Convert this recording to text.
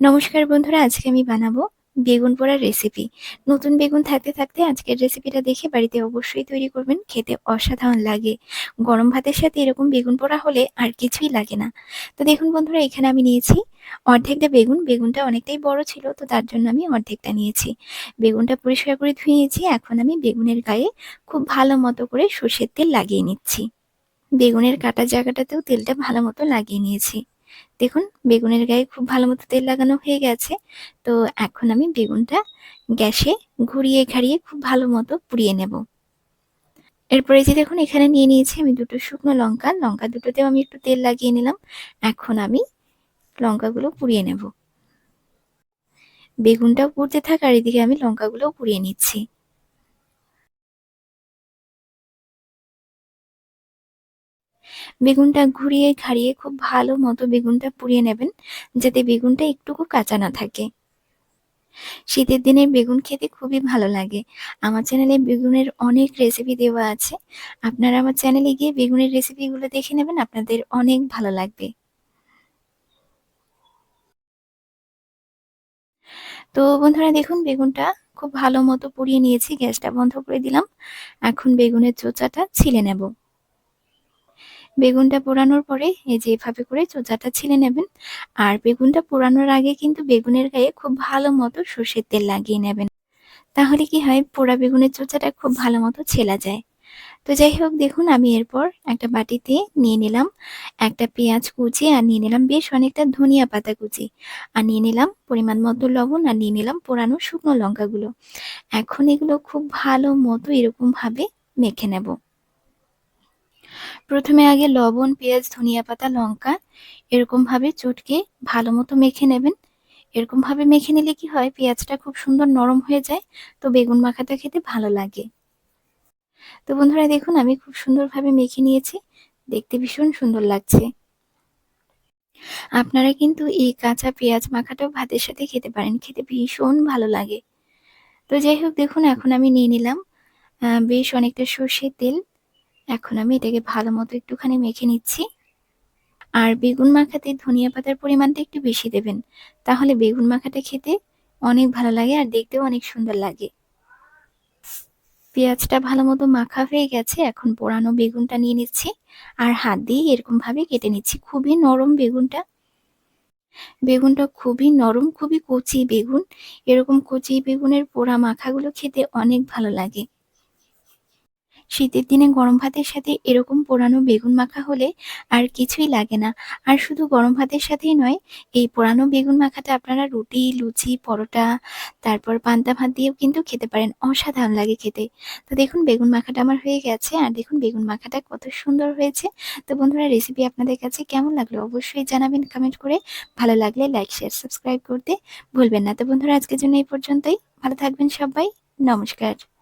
নমস্কার বন্ধুরা, আজকে আমি বানাবো বেগুন পোড়ার রেসিপি নতুন বেগুন থাকতে থাকতে আজকের রেসিপিটা দেখে বাড়িতে অবশ্যই তৈরি করবেন, খেতে অসাধারণ লাগে। গরম ভাতের সাথে এরকম বেগুন পোড়া হলে আর কিছুই লাগে না। তো দেখুন বন্ধুরা, এখানে আমি নিয়েছি অর্ধেকটা বেগুন। বেগুনটা অনেকটাই বড় ছিল, তো তার জন্য আমি অর্ধেকটা নিয়েছি। বেগুনটা পরিষ্কার করে ধুয়ে নিয়েছি। এখন আমি বেগুনের গায়ে খুব ভালো মতো করে সর্ষের তেল লাগিয়ে নিচ্ছি। বেগুনের কাটা জায়গাটাতেও তেলটা ভালো মতো লাগিয়ে নিয়েছি। দেখুন, বেগুনের গায়ে খুব ভালো মতো তেল লাগানো হয়ে গেছে। তো এখন আমি বেগুনটা গ্যাসে ঘুরিয়ে ঘাড়িয়ে খুব ভালো মতো পুড়িয়ে নেব। এরপরে যে দেখুন, এখানে নিয়ে নিয়েছি আমি দুটো শুকনো লঙ্কা। লঙ্কা দুটোতেও আমি একটু তেল লাগিয়ে নিলাম। এখন আমি লঙ্কাগুলো পুড়িয়ে নেব। বেগুনটাও পুড়তে থাক, আর এদিকে আমি লঙ্কাগুলোও পুড়িয়ে নিচ্ছি। বেগুনটা ঘুরিয়ে ঘাড়িয়ে খুব ভালো মতো বেগুনটা পুড়িয়ে নেবেন, যাতে বেগুনটা একটুকু কাঁচা না থাকে। শীতের দিনে বেগুন খেতে খুবই ভালো লাগে। আমার চ্যানেলে বেগুনের অনেক রেসিপি দেওয়া আছে। আপনারা আমার চ্যানেলে গিয়ে বেগুনের রেসিপিগুলো দেখে নেবেন, আপনাদের অনেক ভালো লাগবে। তো বন্ধুরা, দেখুন বেগুনটা খুব ভালো মতো পুড়িয়ে নিয়েছি, গ্যাসটা বন্ধ করে দিলাম। এখন বেগুনের চোচাটা ছিলে নেব। বেগুনটা পোড়ানোর পরে এই যে এভাবে করে চোচাটা ছিলে নেবেন। আর বেগুনটা পোড়ানোর আগে কিন্তু বেগুনের গায়ে খুব ভালো মতো সর্ষের তেল লাগিয়ে নেবেন। তাহলে কি হয়, পোড়া বেগুনের চোচাটা খুব ভালো মতো ছেলা যায়। তো যাই হোক, দেখুন আমি এরপর একটা বাটিতে নিয়ে নিলাম একটা পেঁয়াজ কুচি আর নিয়ে নিলাম বেশ অনেকটা ধনিয়া পাতা কুচি। আর নিয়ে নিলাম পরিমাণ মতো লবণ আর নিয়ে নিলাম পোড়ানো শুকনো লঙ্কাগুলো। এখন এগুলো খুব ভালো মতো এরকম ভাবে মেখে নেব। প্রথমে আগে লবণ, পেঁয়াজ, ধনিয়া পাতা, লঙ্কা, এরকম ভাবে চটকে ভালো মতো মেখে নেবেন। এরকম ভাবে মেখে নিলে কি হয়, পেঁয়াজটা খুব সুন্দর নরম হয়ে যায়, তো বেগুন মাখাটা খেতে ভালো লাগে। তো বন্ধুরা দেখুন, আমি খুব সুন্দরভাবে মেখে নিয়েছি, দেখতে ভীষণ সুন্দর লাগছে। আপনারা কিন্তু এই কাঁচা পেঁয়াজ মাখাটাও ভাতের সাথে খেতে পারেন, খেতে ভীষণ ভালো লাগে। তো যাই হোক, দেখুন, এখন আমি নিয়ে নিলাম বেশ অনেকটা সর্ষের তেল। এখন আমি এটাকে ভালো মতো একটুখানি মেখে নিচ্ছি। আর বেগুন মাখাতে ধনিয়া পাতার পরিমাণটা একটু বেশি দেবেন। তাহলে বেগুন মাখাটা খেতে অনেক ভালো লাগে আর দেখতেও অনেক সুন্দর লাগে। পেঁয়াজটা ভালো মতো মাখা হয়ে গেছে, এখন পোড়ানো বেগুনটা নিয়ে নিচ্ছি। আর হাত দিয়ে এরকম ভাবে কেটে নিচ্ছি, খুবই নরম বেগুনটা। বেগুনটা খুবই নরম, খুবই কচি বেগুন। এরকম কচি বেগুনের পোড়া মাখাগুলো খেতে অনেক ভালো লাগে। শীতের দিনে গরম ভাতের সাথে এরকম পোড়ানো বেগুন মাখা হলে আর কিছুই লাগে না। আর শুধু গরম ভাতের সাথেই নয়, এই পোড়ানো বেগুন মাখাটা আপনারা রুটি, লুচি, পরোটা, তারপর পান্তা ভাত দিয়েও কিন্তু খেতে পারেন, অসাধারণ লাগে খেতে। তো দেখুন, বেগুন মাখাটা আমার হয়ে গেছে, আর দেখুন বেগুন মাখাটা কত সুন্দর হয়েছে। তো বন্ধুরা রেসিপি আপনাদের কাছে কেমন লাগল অবশ্যই জানাবেন কমেন্ট করে। ভালো লাগলে লাইক শেয়ার সাবস্ক্রাইব করতে ভুলবেন না। তো বন্ধুরা, আজকের জন্য এই পর্যন্তই। ভালো থাকবেন সবাই। নমস্কার।